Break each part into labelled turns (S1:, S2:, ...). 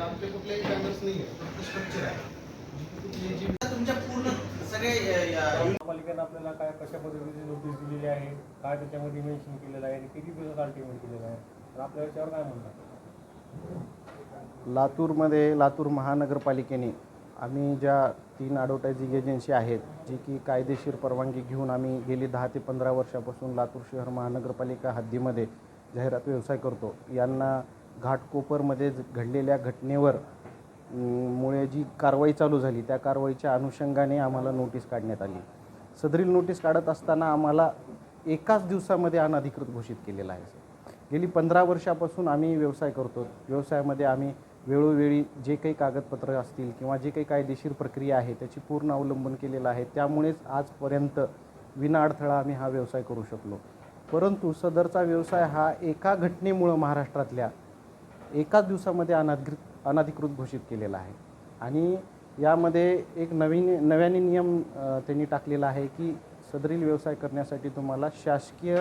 S1: आमचे कुठलेही बॅनर्स नाही आहे फक्त स्ट्रक्चर आहे. जी- जी
S2: तुमच्या पूर्ण सगळे अ, अ,
S3: पालिकेनं आपल्याला काय कशा पद्धतीची नोटीस दिलेली आहे? काय त्याच्यामध्ये मेन्शन केलेलं आहे? आणि किती दिवसात अल्टिमेट केलेलं आहे? तर आपल्या याच्यावर काय म्हणतात
S4: लातूरमध्ये लातूर महानगरपालिकेने आम्ही ज्या तीन ॲडव्हर्टायझिंग एजन्सी आहेत जी की कायदेशीर परवानगी घेऊन आम्ही गेली दहा ते पंधरा वर्षापासून लातूर शहर महानगरपालिका हद्दीमध्ये जाहिरात व्यवसाय करतो यांना घाटकोपरमध्ये ज- घडलेल्या घटनेवर मुळे जी कारवाई चालू झाली त्या कारवाईच्या अनुषंगाने आम्हाला नोटीस काढण्यात आली. सदरील नोटीस काढत असताना आम्हाला एकाच दिवसामध्ये अनधिकृत घोषित केलेलं आहे गेली पंधरा वर्षापासून आम्ही व्यवसाय करतो. व्यवसायामध्ये आम्ही वेळोवेळी जे काही कागदपत्र असतील किंवा जे काही कायदेशीर प्रक्रिया आहे त्याची पूर्ण अवलंबन केलेलं आहे. त्यामुळेच आजपर्यंत विना अडथळा आम्ही हा व्यवसाय करू शकलो. परंतु सदरचा व्यवसाय हा एका घटनेमुळं महाराष्ट्रातल्या एकाच दिवसामध्ये अनाधिकृत अनाधिकृत घोषित केलेला आहे. आणि यामध्ये एक नवीन नव्याने नियम त्यांनी टाकलेला आहे की सदरील व्यवसाय करण्यासाठी तुम्हाला शासकीय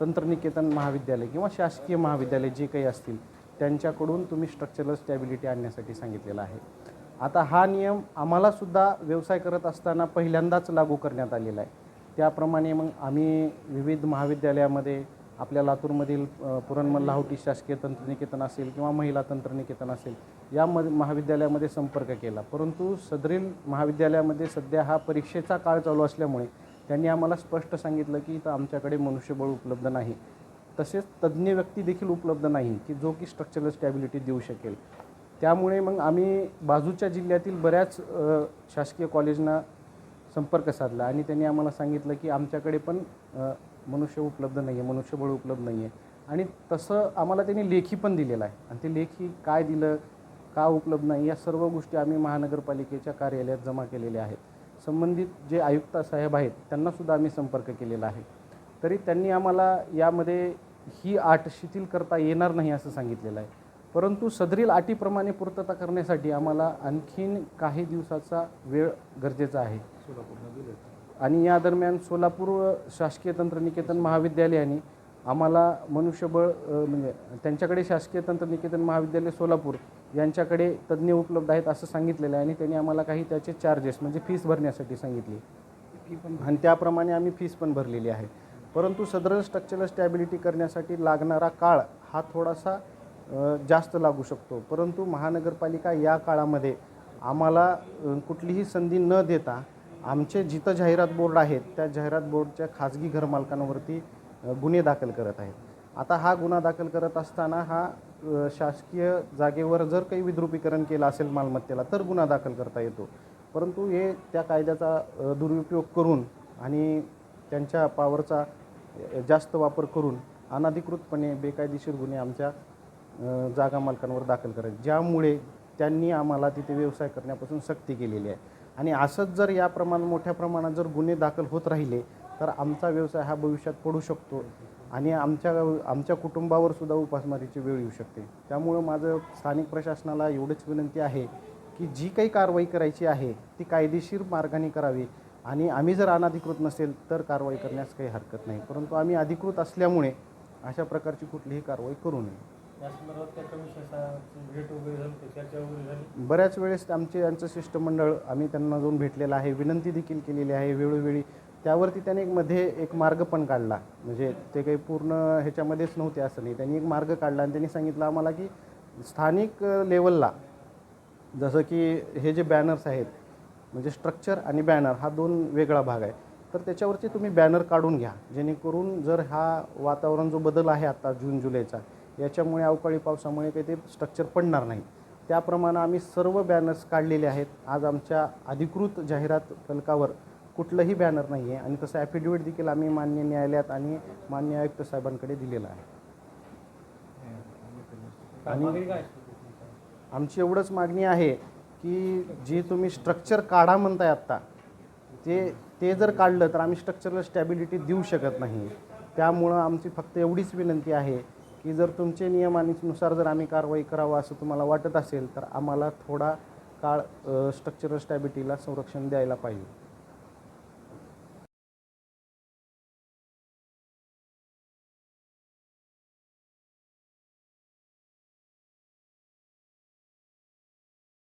S4: तंत्रनिकेतन महाविद्यालय किंवा शासकीय महाविद्यालय जे काही असतील त्यांच्याकडून तुम्ही स्ट्रक्चरल स्टॅबिलिटी आणण्यासाठी सांगितलेला आहे. आता हा नियम आम्हालासुद्धा व्यवसाय करत असताना पहिल्यांदाच लागू करण्यात आलेला आहे. त्याप्रमाणे मग आम्ही विविध महाविद्यालयामध्ये आपल्या लातूरमधील पुरणमल लाहोटी शासकीय तंत्रनिकेतन असेल किंवा महिला तंत्रनिकेतन असेल या महाविद्यालयामध्ये संपर्क केला. परंतु सदरील महाविद्यालयामध्ये सध्या हा परीक्षेचा काळ चालू असल्यामुळे त्यांनी आम्हाला स्पष्ट सांगितलं की इथं आमच्याकडे मनुष्यबळ उपलब्ध नाही. तसेच तज्ज्ञ व्यक्ती देखील उपलब्ध नाही की जो की स्ट्रक्चरल स्टॅबिलिटी देऊ शकेल. त्यामुळे मग आम्ही बाजूच्या जिल्ह्यातील बऱ्याच शासकीय कॉलेजना संपर्क साधला आणि त्यांनी आम्हाला सांगितलं की आमच्याकडे पण मनुष्य उपलब्ध नाही आहे मनुष्यबळ उपलब्ध नाही आहे आणि तसं आम्हाला त्यांनी लेखी पण दिलेलं आहे. आणि ते लेखी काय दिलं का उपलब्ध नाही या सर्व गोष्टी आम्ही महानगरपालिकेच्या कार्यालयात जमा केलेल्या आहेत. संबंधित जे आयुक्त साहेब आहेत त्यांनासुद्धा आम्ही संपर्क केलेला आहे. तरी त्यांनी आम्हाला यामध्ये ही आट शिथिल करता येणार नाही असं सांगितलेलं आहे. परंतु सदरील अटीप्रमाणे पूर्तता करण्यासाठी आम्हाला आणखीन काही दिवसाचा वेळ गरजेचा आहे. आणि या दरम्यान सोलापूर शासकीय तंत्रनिकेतन महाविद्यालयाने आम्हाला मनुष्यबळ म्हणजे त्यांच्याकडे शासकीय तंत्रनिकेतन महाविद्यालय सोलापूर यांच्याकडे तज्ज्ञ उपलब्ध आहेत असं सांगितलेलं आहे आणि त्यांनी आम्हाला काही त्याचे चार्जेस म्हणजे फीस भरण्यासाठी सांगितली. फी पण आणि त्याप्रमाणे आम्ही फीस पण भरलेली आहे. परंतु सदर स्ट्रक्चरल स्टॅबिलिटी करण्यासाठी लागणारा काळ हा थोडासा जास्त लागू शकतो. परंतु महानगरपालिका या काळामध्ये आम्हाला कुठलीही संधी न देता आमचे जिथं जाहिरात बोर्ड आहेत त्या जाहिरात बोर्डच्या खाजगी घरमालकांवरती गुन्हे दाखल करत आहेत. आता हा गुन्हा दाखल करत असताना हा शासकीय जागेवर जर काही विद्रुपीकरण केलं असेल मालमत्तेला तर गुन्हा दाखल करता येतो. परंतु हे त्या कायद्याचा दुरुपयोग करून आणि त्यांच्या पावरचा जास्त वापर करून अनधिकृतपणे बेकायदेशीर गुन्हे आमच्या जागा मालकांवर दाखल करायचे. ज्यामुळे त्यांनी आम्हाला तिथे व्यवसाय करण्यापासून सक्ती केलेली आहे. आणि असंच जर या प्रमाण मोठ्या प्रमाणात जर गुन्हे दाखल होत राहिले तर आमचा व्यवसाय हा भविष्यात पडू शकतो आणि आमच्या आमच्या कुटुंबावर सुद्धा उपासमारीची वेळ येऊ शकते. त्यामुळं माझं स्थानिक प्रशासनाला एवढीच विनंती आहे की जी काही कारवाई करायची आहे ती कायदेशीर मार्गाने करावी आणि आम्ही जर अनधिकृत नसेल तर कारवाई करण्यास काही हरकत नाही. परंतु आम्ही अधिकृत असल्यामुळे अशा प्रकारची कुठलीही कारवाई करू नये. बऱ्याच वेळेस आमचे यांचं शिष्टमंडळ आम्ही त्यांना जाऊन भेटलेलं आहे विनंती देखील केलेली आहे वेळोवेळी. त्यावरती त्याने एक मध्ये एक मार्ग पण काढला. म्हणजे ते काही पूर्ण ह्याच्यामध्येच नव्हते असं नाही. त्यांनी एक मार्ग काढला आणि त्यांनी सांगितलं आम्हाला की स्थानिक लेवलला जसं की हे जे बॅनर्स आहेत म्हणजे स्ट्रक्चर आणि बॅनर हा दोन वेगळा भाग आहे. तर त्याच्यावरती तुम्ही बॅनर काढून घ्या. जेणेकरून जर हा वातावरण जो बदल आहे आता जून जुलैचा याच्यामुळे अवकाळी पावसामुळे काही ते स्ट्रक्चर पडणार नाही. त्याप्रमाणे आम्ही सर्व बॅनर्स काढलेले आहेत. आज आमच्या अधिकृत जाहिरात फलकावर कुठलंही बॅनर नाही आहे आणि तसं ॲफिडेविट देखील आम्ही मान्य न्यायालयात आणि मान्य आयुक्त साहेबांकडे दिलेलं आहे. आणि- आमची एवढंच मागणी आहे की जे तुम्ही स्ट्रक्चर काढा म्हणताय आत्ता ते ते जर काढलं तर आम्ही स्ट्रक्चरला स्टॅबिलिटी देऊ शकत नाही. त्यामुळं आमची फक्त एवढीच विनंती आहे की जर तुमचे नियमानुसार जर आम्ही कारवाई करावं असं तुम्हाला वाटत असेल तर आम्हाला थोडा काळ स्ट्रक्चरल स्टॅबिलिटीला संरक्षण द्यायला पाहिजे.